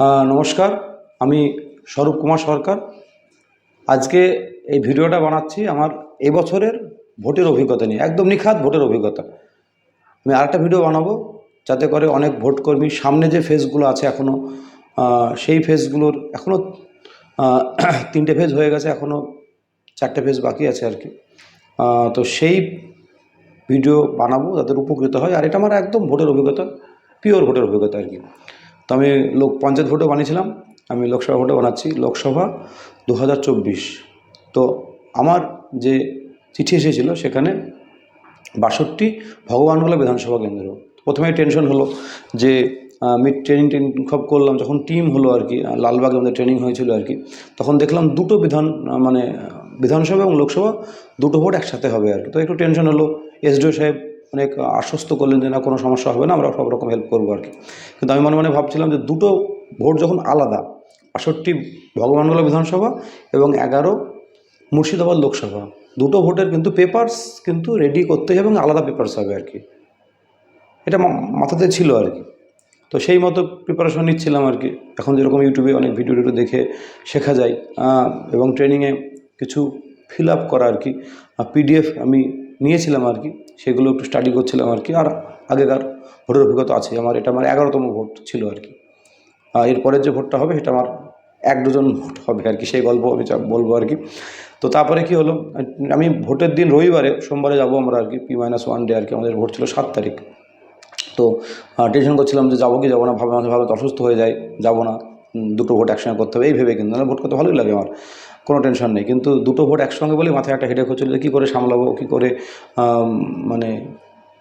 নমস্কার, আমি স্বরূপ কুমার সরকার। আজকে এই ভিডিওটা বানাচ্ছি আমার এবছরের ভোটের অভিজ্ঞতা নিয়ে, একদম নিখাত ভোটের অভিজ্ঞতা। আমি আরেকটা ভিডিও বানাবো, যাতে করে অনেক ভোট কর্মী সামনে যে ফেজগুলো আছে এখনও সেই ফেজগুলোর এখনও তিনটে ফেজ হয়ে গেছে এখনও চারটে ফেজ বাকি আছে আর কি। তো সেই ভিডিও বানাবো যাদের উপকৃত হয়, আর এটা আমার একদম ভোটের অভিজ্ঞতা, পিওর ভোটের অভিজ্ঞতা আর কি। তো আমি লোক, পঞ্চায়েত ভোটও বানিয়েছিলাম। আমি লোকসভা ভোটও বানাচ্ছি। লোকসভা দু হাজার চব্বিশ। তো আমার যে চিঠি এসেছিল সেখানে বাষট্টি ভগবানগোলা বিধানসভা কেন্দ্র। প্রথমে টেনশন হলো যে আমি ট্রেনিং ট্রেনিং সব করলাম, যখন টিম হলো আর কি লালবাগে আমাদের ট্রেনিং হয়েছিল আর কি, তখন দেখলাম দুটো বিধান মানে বিধানসভা এবং লোকসভা দুটো ভোট একসাথে হবে আর কি। তো একটু টেনশন হলো। এসডিও সাহেব অনেক আশ্বস্ত করলেন যে না, কোনো সমস্যা হবে না, আমরা সব রকম হেল্প করব আর কি। কিন্তু আমি মনে মনে ভাবছিলাম যে দুটো ভোট যখন আলাদা, বাষট্টি ভগবানগোলা বিধানসভা এবং এগারো মুর্শিদাবাদ লোকসভা, দুটো ভোটের কিন্তু পেপারস কিন্তু রেডি করতে হবে এবং আলাদা পেপারস হবে আর কি। এটা মাথাতে ছিল আর কি। তো সেই মতো প্রিপারেশন নিচ্ছিলাম আর কি। এখন যেরকম ইউটিউবে অনেক ভিডিও টিডিও দেখে শেখা যায় এবং ট্রেনিংয়ে কিছু ফিল আপ করা আর কি। পিডিএফ আমি নিয়েছিলাম আর কি, সেগুলো একটু স্টাডি করছিলাম আর কি, আর আগেকার ভোটের অভিজ্ঞতা আছে, আমার এটা আমার এগারোতম ভোট ছিল আর কি। এরপরের যে ভোটটা হবে, সেটা আমার এক দুজন ভোট হবে আর কি, সেই গল্প আমি বলব আর কি। তো তারপরে কি হলো, আমি ভোটের দিন রবিবারে, সোমবারে যাব আমরা আর কি পি মাইনাস ওয়ান ডে আর কি, আমাদের ভোট ছিল সাত তারিখ। তো টেনশন করছিলাম যে যাব কি যাব না ভাবে মাঝে ভাবে অসুস্থ হয়ে যায় যাব না দুটো ভোট একসঙ্গে করতে হবে, এই ভেবে কিন্তু ভোট করতে ভালোই লাগে আমার। কোনো টেনশন নেই। কিন্তু দুটো ভোট একসঙ্গে বলে মাথায় একটা হেডেক হচ্ছিল যে কী করে সামলাবো, কী করে মানে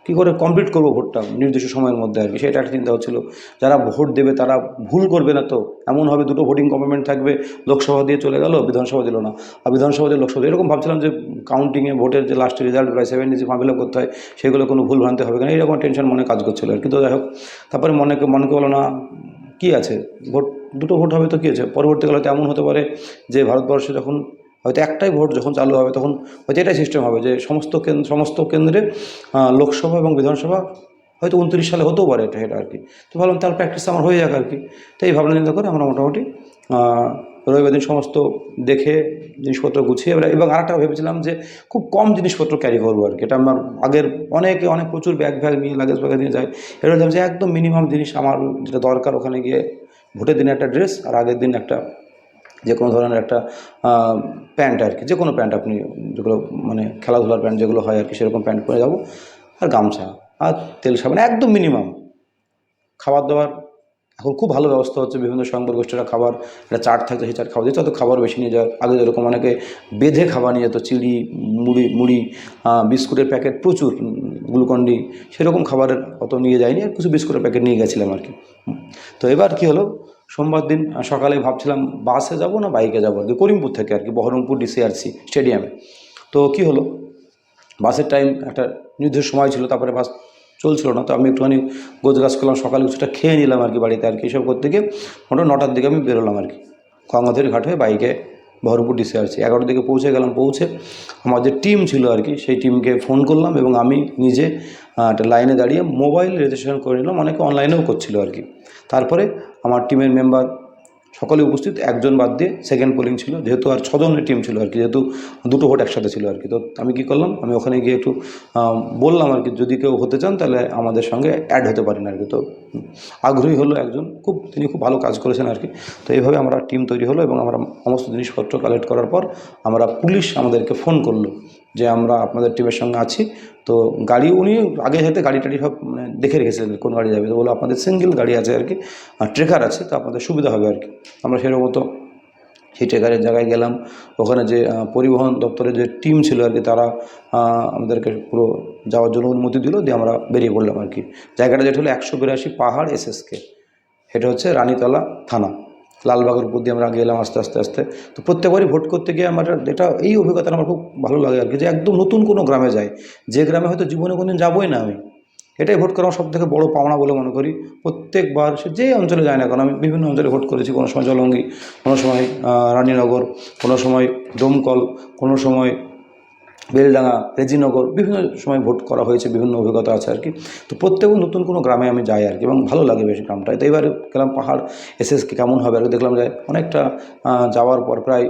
কী করে কমপ্লিট করব ভোটটা নির্দিষ্ট সময়ের মধ্যে আর কি, সেটা একটা চিন্তা হচ্ছিল। যারা ভোট দেবে তারা ভুল করবে না তো। এমন হবে দুটো ভোটিং কমিটমেন্ট থাকবে, লোকসভা দিয়ে চলে গেল, বিধানসভা দিল না। আর বিধানসভা দিয়ে লোকসভা, এরকম ভাবছিলাম যে কাউন্টিংয়ে ভোটের যে লাস্টের রেজাল্ট প্রায় সেভেন্টি ফর্ম ফিল করতে হয়, সেগুলো কোনো ভুল ভ্রান্তি হবে কিনা, এরকম টেনশন মনে কাজ করছিল আর কিন্তু যাই হোক, তারপরে মনে মনে করল না কী আছে? ভোট, দুটো ভোট হবে তো কী আছে? পরবর্তীকালে হয়তো এমন হতে পারে যে ভারতবর্ষে যখন হয়তো একটাই ভোট যখন চালু হবে, তখন হয়তো এটাই সিস্টেম হবে যে সমস্ত কেন্দ্র, সমস্ত কেন্দ্রে লোকসভা এবং বিধানসভা হয়তো উনত্রিশ সালে হতেও পারে এটা এটা আর কি। তো ভাবলাম তার প্র্যাকটিস আমার হয়ে যাক আর কি। তো এই ভাবনা চিন্তা করে আমরা মোটামুটি রবিবার দিন সমস্ত দেখে জিনিসপত্র গুছিয়ে এবার এবং আরেকটা ভেবেছিলাম যে খুব কম জিনিসপত্র ক্যারি করব আর কি। এটা আমার আগের অনেকে অনেক প্রচুর ব্যাগ ফ্যাগ নিয়ে লাগেজ ব্যাগ নিয়ে যায়। এবার ভাবছিলাম যে একদম মিনিমাম জিনিস আমার যেটা দরকার ওখানে গিয়ে ভোটের দিনে একটা ড্রেস আর আগের দিন একটা যে কোনো ধরনের একটা প্যান্ট আর কি। যে কোনো প্যান্ট আপনি যেগুলো মানে খেলাধুলার প্যান্ট যেগুলো হয় আর কি, সেরকম প্যান্ট পরে যাব। আর গামছা আর তেল সাবান, একদম মিনিমাম খাবার দাবার এখন খুব ভালো ব্যবস্থা হচ্ছে, বিভিন্ন সংবাদ গোষ্ঠীরা খাবার, একটা চাট থাকছে সেই চাট খাওয়া দিচ্ছে তো খাবার বেশি নিয়ে যায়। আগে যেরকম অনেকে বেঁধে খাবার নিয়ে যেত, চিড়ি, মুড়ি মুড়ি বিস্কুটের প্যাকেট প্রচুর গ্লুকন্ডি, সেরকম খাবারের অত নিয়ে যায়নি, আর কিছু বিস্কুটের প্যাকেট নিয়ে গেছিলাম আর কি। তো এবার কি হলো, সোমবার দিন সকালে ভাবছিলাম বাসে যাব না বাইকে যাব আর কি করিমপুর থেকে আর কি, বহরমপুর ডিসিআরসি স্টেডিয়ামে। তো কি হলো, বাসের টাইম একটা নির্দিষ্ট সময় ছিল, তারপরে বাস চলছিল না। তো আমি একটুখানি গোজগাছ করলাম, সকালে কিছুটা খেয়ে নিলাম আর কি বাড়িতে আর কি। এসব করতে গিয়ে মোটামুটি নটার দিকে আমি বেরোলাম আর কি। গঙ্গাধর ঘাট হয়ে বাইকে বহরমপুর ডিসিআরসি এগারোটার দিকে পৌঁছে গেলাম, পৌঁছে আমার যে টিম ছিল আর কি, সেই টিমকে ফোন করলাম এবং আমি নিজে একটা লাইনে দাঁড়িয়ে মোবাইল রেজিস্ট্রেশন করে নিলাম। অনেকে অনলাইনেও করছিল আর কি। তারপরে আমার টিমের মেম্বার সকলে উপস্থিত, একজন বাদ দিয়ে সেকেন্ড পোলিং ছিল, যেহেতু আর ছজনের টিম ছিল আর কি, যেহেতু দুটো ভোট একসাথে ছিল আর কি। তো আমি কি করলাম? আমি ওখানে গিয়ে একটু বললাম আর কি, যদি কেউ হতে চান তাহলে আমাদের সঙ্গে অ্যাড হতে পারেন আর কি। তো আগ্রহী হলো একজন, খুব, তিনি খুব ভালো কাজ করেছেন আর কি। তো এইভাবে আমরা টিম তৈরি হলো এবং আমরা সমস্ত জিনিসপত্র কালেক্ট করার পর আমরা পুলিশ আমাদেরকে ফোন করল। যে আমরা আপনাদের টিমের সঙ্গে আছি। তো গাড়ি উনি আগে সাথে গাড়ি টাড়ি সব মানে দেখে রেখেছিলেন কোন গাড়ি যাবে। তো বলো আপনাদের সিঙ্গেল গাড়ি আছে আর কি, আর ট্রেকার আছে, তো আপনাদের সুবিধা হবে আর কি। আমরা সেরকম মতো সেই ট্রেকারের জায়গায় গেলাম। ওখানে যে পরিবহন দপ্তরের যে টিম ছিল আর কি, তারা আমাদেরকে পুরো যাওয়ার জন্য অনুমতি দিল, দিয়ে আমরা বেরিয়ে পড়লাম আর কি। জায়গাটা যেটা হলো একশো বিরাশি পাহাড় এসএসকে, এটা হচ্ছে রানীতলা থানা। লালবাগের উপর দিয়ে আমরা গেলাম আস্তে আস্তে আস্তে। তো প্রত্যেকবারই ভোট করতে গিয়ে আমার এটা, এই অভিজ্ঞতা আমার খুব ভালো লাগে আর কি, যে একদম নতুন কোনো গ্রামে যাই। যে গ্রামে হয়তো জীবনে কোনোদিন যাবোই না আমি। এটাই ভোট করা সব থেকে বড়ো পাওনা বলে মনে করি। প্রত্যেকবার সে যে অঞ্চলে যায় না কারণ আমি বিভিন্ন অঞ্চলে ভোট করেছি। কোনো সময় জলঙ্গি, কোনো সময় রানীনগর, কোনো সময় ডোমকল কোনো সময় বেলডাঙ্গা, রেজিনগর বিভিন্ন সময় ভোট করা হয়েছে, বিভিন্ন অভিজ্ঞতা আছে আর কি। তো প্রত্যেক নতুন কোনো গ্রামে আমি যাই আর কি এবং ভালো লাগে বেশ গ্রামটায়। তো এবার গেলাম পাহাড় এসে কেমন হবে আর দেখলাম যে অনেকটা যাওয়ার পর প্রায়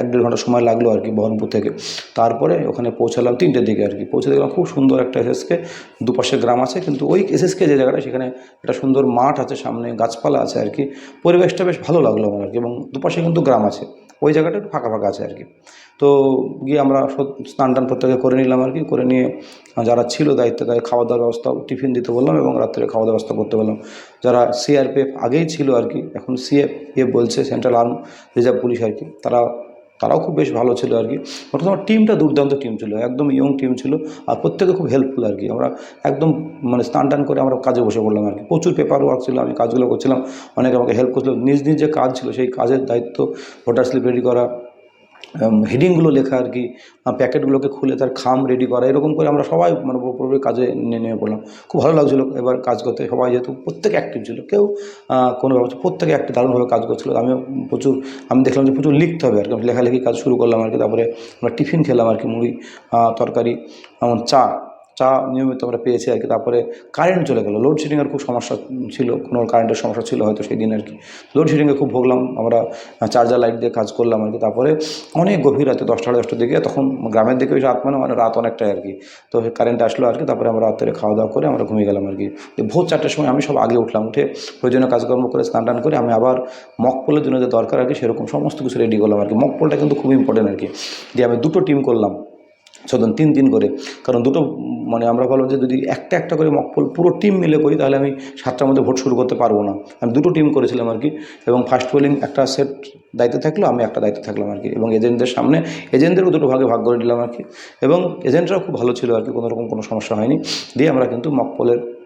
এক দেড় ঘণ্টা সময় লাগল আর কি বহরমপুর থেকে। তারপরে ওখানে পৌঁছালাম তিনটের দিকে আর কি। পৌঁছে দেখলাম খুব সুন্দর একটা এসএসকে দুপাশে গ্রাম আছে কিন্তু ওই এসএসকে যে জায়গাটা সেখানে একটা সুন্দর মাঠ আছে সামনে, গাছপালা আছে আর কি। পরিবেশটা বেশ ভালো লাগল আমার আর কি এবং দুপাশে কিন্তু গ্রাম আছে। ওই জায়গাটা একটু ফাঁকা ফাঁকা আছে আর কি তো গিয়ে আমরা স্নান টান প্রত্যেকে করে নিলাম আর কি করে নিয়ে যারা ছিল দায়িত্বে তাদের খাওয়া দাওয়ার ব্যবস্থা, টিফিন দিতে বললাম এবং রাত্রে খাওয়া দাওয়ার ব্যবস্থা করতে বললাম। যারা সিআরপিএফ আগেই ছিল আর কি এখন সিএফ বলছে সেন্ট্রাল আর্ম রিজার্ভ পুলিশ আর কি তারা তারাও খুব বেশ ভালো ছিল আর কি অর্থাৎ আমার টিমটা দুর্দান্ত টিম ছিল, একদম ইয়ং টিম ছিল আর প্রত্যেকে খুব হেল্পফুল আর কি আমরা একদম মানে স্নান টান করে আমরা কাজে বসে পড়লাম আর কি প্রচুর পেপার ওয়ার্ক ছিল, আমি কাজগুলো করছিলাম, অনেকে আমাকে হেল্প করছিল। নিজ নিজ যে কাজ ছিল, সেই কাজের দায়িত্ব ভোটার স্লিপ রেডি করা হেডিংগুলো লেখা আর কি প্যাকেটগুলোকে খুলে তার খাম রেডি করা, এরকম করে আমরা সবাই মানে পুরোপুরি কাজে নিয়ে নেমে পড়লাম। খুব ভালো লাগছিল এবার কাজ করতে, সবাই যেহেতু প্রত্যেকে অ্যাক্টিভ ছিল, কেউ কোনো ব্যবস্থা প্রত্যেকে একটা দারুণভাবে কাজ করছিল। আমি প্রচুর, আমি দেখলাম যে প্রচুর লিখতে হবে আর কি লেখালেখি কাজ শুরু করলাম আর কি, তারপরে আমরা টিফিন খেলাম আর কি, মুড়ি তরকারি চা চা নিয়মিত আমরা পেয়েছি আর কি। তারপরে কারেন্ট চলে গেলো। লোডশেডিংয়ের খুব সমস্যা ছিল, কোনো কারেন্টের সমস্যা ছিল হয়তো সেই দিন আর কি। লোডশেডিংয়ে খুব ভোগলাম, আমরা চার্জার লাইট দিয়ে কাজ করলাম আর কি। তারপরে অনেক গভীর রাতে দশটা সাড়ে দশটার দিকে তখন গ্রামের দিকে ওই রাত মানে মানে রাত অনেকটাই আর কি। তো কারেন্ট আসলো আর কি, তারপরে আমরা রাত্রে খাওয়া দাওয়া করে আমরা ঘুমিয়ে গেলাম আর কি। ভোর চারটের সময় আমি সব আগে উঠলাম, উঠে প্রয়োজনীয় কাজকর্ম করে স্নান টান করে আমি আবার মক পোলের জন্য যে দরকার আর কি, সেরকম সমস্ত কিছু রেডি করলাম আর কি। মক পোলটা কিন্তু খুব ইম্পর্টেন্ট আর কি। দিয়ে আমি দুটো টিম করলাম সদন তিন তিন করে। কারণ দুটো মানে আমরা ভাবলাম যে যদি একটা একটা করে মকপল পুরো টিম মিলে করি, তাহলে আমি সাতটার মধ্যে ভোট শুরু করতে পারব না। আমি দুটো টিম করেছিলাম আর কি। এবং ফার্স্ট বোলিং একটা সেট দায়িত্বে থাকল, আমি একটা দায়িত্বে থাকলাম আর কি। এবং এজেন্টদের সামনে এজেন্টদেরও দুটো ভাগে ভাগ করে দিলাম আর কি। এবং এজেন্টরাও খুব ভালো ছিল আর কি কোনোরকম কোনো সমস্যা হয়নি। দিয়ে আমরা কিন্তু মকপলের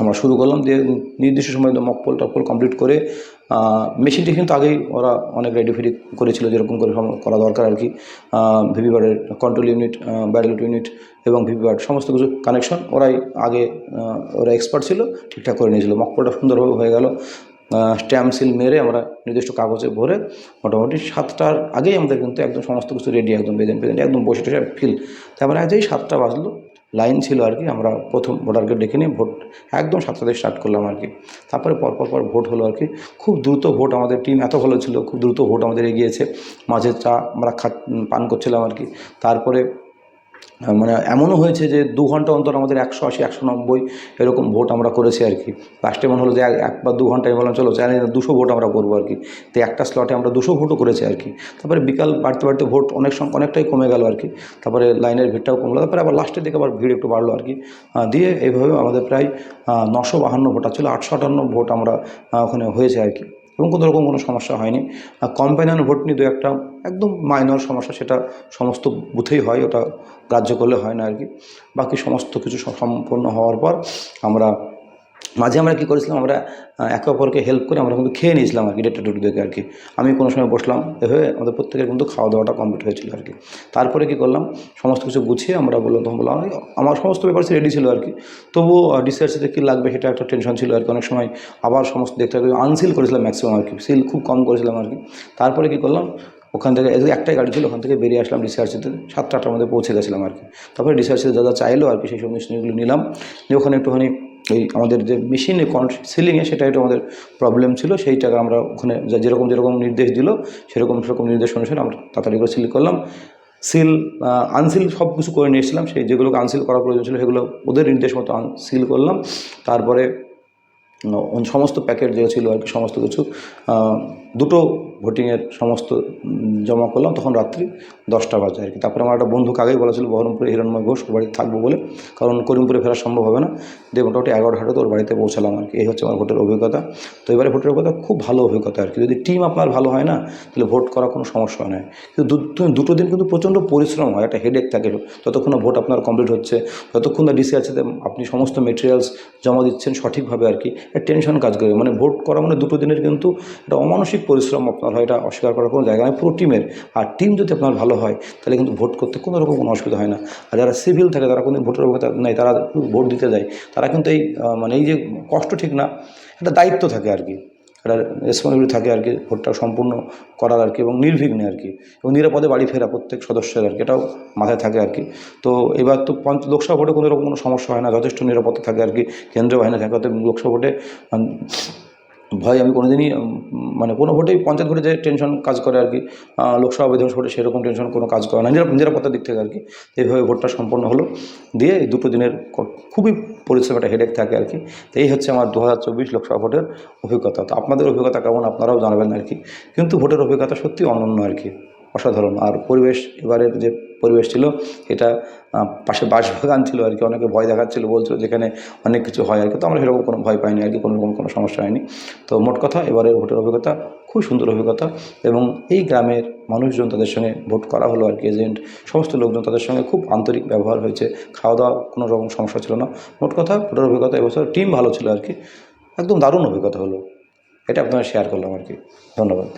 আমরা শুরু করলাম দিয়ে নির্দিষ্ট সময় মক পোল টকপোল কমপ্লিট করে মেশিনটি কিন্তু আগেই ওরা অনেক রেডি ফেডি করেছিল, যেরকম করে করা দরকার আর কি। ভিভিবারের কন্ট্রোল ইউনিট ব্যারেল ইউনিট এবং ভিভিবার সমস্ত কিছু কানেকশন ওরাই আগে ওরা এক্সপার্ট ছিল, ঠিকঠাক করে নিয়েছিল। মক পোলটা সুন্দরভাবে হয়ে গেল। স্ট্যাম্প সিল মেরে আমরা নির্দিষ্ট কাগজে ভরে মোটামুটি সাতটার আগেই আমাদের কিন্তু একদম সমস্ত কিছু রেডি একদম বেজেন্ট বেজেন্ট একদম বসে টসে ফিল তারপরে আজই সাতটা বাজলো। লাইন ছিল আর কি, আমরা প্রথম ভোটারকে ডেকে নিয়ে ভোট একদম সাতটাতে স্টার্ট করলাম আর কি। তারপরে পরপর পর ভোট হলো আর কি। খুব দ্রুত ভোট আমাদের টিম এত ভালো ছিল, খুব দ্রুত ভোট আমাদের এগিয়েছে। মাঝে চা আমরা খা পান করছিলাম আর কি। তারপরে মানে এমনও হয়েছে যে দু ঘণ্টা অন্তর আমাদের একশো আশি, একশো নব্বই এরকম ভোট আমরা করেছি আর কি। লাস্টে মনে হলো যে এক বা দু ঘন্টায় বললাম, চলো চাই দুশো ভোট আমরা করব আর কি। তো একটা স্লটে আমরা দুশো ভোটও করেছি আর কি। তারপরে বিকাল বাড়তে বাড়তে ভোট অনেক সং, অনেকটাই কমে গেল আর কি। তারপরে লাইনের ভিড়টাও কমলো। তারপরে আবার লাস্টের দিকে আবার ভিড় একটু বাড়লো আর কি। দিয়ে এইভাবে আমাদের প্রায় নশো বাহান্ন ভোটার ছিল আটশো আটান্ন ভোট আমরা ওখানে হয়েছে আর কি। এবং কোনো রকম কোনো সমস্যা হয়নি। কম্প্যানিয়ন ভোট নিয়ে দু একটা একদম মাইনর সমস্যা সেটা সমস্ত বুথেই হয়, ওটা গ্রাহ্য করলে হয় না আর কি। বাকি সমস্ত কিছু সম্পন্ন হওয়ার পর আমরা মাঝে আমরা কী করেছিলাম, আমরা একে অপরকে হেল্প করে আমরা কিন্তু খেয়ে নিয়েছিলাম আর কি, ডেটটা টুটু দেখে আর কি। আমি কোনো সময় বসলাম এভাবে আমাদের প্রত্যেকের কিন্তু খাওয়া দাওয়াটা কমপ্লিট হয়েছিল আর কি। তারপরে কী করলাম, সমস্ত কিছু গুছিয়ে আমরা বললাম, তখন বললাম আমার সমস্ত পেপারস রেডি ছিল আর কি। তবুও ডিসিআরসিতে কী লাগবে সেটা একটা টেনশন ছিল আর কি। অনেক সময় আবার সমস্ত দেখতে আনসিল করেছিলাম ম্যাক্সিমাম আর কি। সিল খুব কম করেছিলাম আর কি। তারপরে কী করলাম, ওখান থেকে একটাই গাড়ি ছিল, ওখান থেকে বেরিয়ে আসলাম ডিসিআরসিতে সাতটা আটটার মধ্যে পৌঁছে গেছিলাম আর কি। তারপরে যা যা চাইলো আর কি, সেই সব জিনিসগুলো নিলাম। নিয়ে ওখানে একটুখানি এই আমাদের যে মেশিনে কন সিলিংয়ে সেটা একটু আমাদের প্রবলেম ছিল সেইটাকে আমরা ওখানে যেরকম যেরকম নির্দেশ দিল, সেরকম সেরকম নির্দেশ অনুসারে আমরা তাড়াতাড়ি করে সিল করলাম। সিল আনসিল সব কিছু করে নিয়েছিলাম, সেই যেগুলোকে আনসিল করার প্রয়োজন ছিল সেগুলো ওদের নির্দেশ মতো সিল করলাম। তারপরে সমস্ত প্যাকেট যে ছিল আর কি সমস্ত কিছু দুটো ভোটিংয়ের সমস্ত জমা করলাম। তখন রাত্রি দশটা বাজে আর কি। তারপরে আমার একটা বন্ধুকে আগেই বলেছিল বহরমপুরে হিরণময় ঘোষ ওর বাড়িতে থাকব বলে। কারণ করিমপুরে ফেরা সম্ভব হবে না। দিয়ে মোটামুটি এগারোটা হাটে ওর বাড়িতে পৌঁছালাম আর কি। এই হচ্ছে আমার ভোটের অভিজ্ঞতা। তো এবারে ভোটের অভিজ্ঞতা খুব ভালো অভিজ্ঞতা আর কি। যদি টিম আপনার ভালো হয় না, তাহলে ভোট করা কোনো সমস্যা হয় না কিন্তু দুটো দিন কিন্তু প্রচণ্ড পরিশ্রম হয়, একটা হেডেক থাকে। যতক্ষণ না ভোট আপনার কমপ্লিট হচ্ছে, যতক্ষণ না ডিসি আছে আপনি সমস্ত মেটেরিয়ালস জমা দিচ্ছেন সঠিকভাবে আর কি টেনশন কাজ করে। মানে ভোট করা মানে দুটো দিনের কিন্তু একটা অমানসিক পরিশ্রম আপনার হয়, এটা অস্বীকার করার কোনো জায়গা নেই। পুরো টিমের। আর টিম যদি আপনার ভালো হয়, তাহলে কিন্তু ভোট করতে কোনো রকম কোনো অসুবিধা হয় না। আর যারা সিভিল থাকে, তারা কোনো ভোটের অভিজ্ঞতা নেই, তারা ভোট দিতে যায়। তারা কিন্তু এই মানে এই যে কষ্ট ঠিক না, একটা দায়িত্ব থাকে আর কি। একটা রেসপন্সিবিলিটি থাকে আর কি, ভোটটা সম্পূর্ণ করার আর কি এবং নির্বিঘ্নে আর কি। এবং নিরাপদে বাড়ি ফেরা প্রত্যেক সদস্যের আর কি, এটাও মাথায় থাকে আর কি। তো এবার তো পঞ্চ, লোকসভা ভোটে কোনো রকম কোনো সমস্যা হয় না, যথেষ্ট নিরাপত্তা থাকে আর কি, কেন্দ্রীয় বাহিনী থাকে অর্থাৎ লোকসভা ভোটে ভয় আমি কোনোদিনই মানে কোনো ভোটেই পঞ্চায়েত ভোটে যে টেনশন কাজ করে আর কি লোকসভা, বিধানসভা ভোটে সেরকম টেনশন কোনো কাজ করে না। নিরাপ- নিরাপত্তার দিক থেকে আর কি, এইভাবে ভোটটা সম্পন্ন হলো। দিয়ে এই দুটো দিনের খুবই পরিষেবাটা হেডেক থাকে আর কি। তো এই হচ্ছে আমার দু হাজার চব্বিশ লোকসভা ভোটের অভিজ্ঞতা। তো আপনাদের অভিজ্ঞতা কেমন আপনারাও জানাবেন আর কি। কিন্তু ভোটের অভিজ্ঞতা সত্যি অনন্য আর কি, অসাধারণ। আর পরিবেশ এবারের যে পরিবেশ ছিল, এটা পাশে বাঁশবাগান ছিল আর কি, অনেকে ভয় দেখাচ্ছিল, বলছিল যেখানে অনেক কিছু হয় আর কি, তো আমরা সেরকম কোনো ভয় পাইনি আর কি, কোনো রকম কোনো সমস্যা হয়নি। তো মোট কথা, এবারের ভোটের অভিজ্ঞতা, খুব সুন্দর অভিজ্ঞতা এবং এই গ্রামের মানুষজন তাদের সঙ্গে ভোট করা হলো আর কি, এজেন্ট, সমস্ত লোকজন তাদের সঙ্গে খুব আন্তরিক ব্যবহার হয়েছে খাওয়া দাওয়া কোনো রকম সমস্যা ছিল না। মোট কথা, ভোটের অভিজ্ঞতা এবছর টিম ভালো ছিল আর কি, একদম দারুণ অভিজ্ঞতা হলো। এটা আপনারা শেয়ার করলাম আর কি। ধন্যবাদ।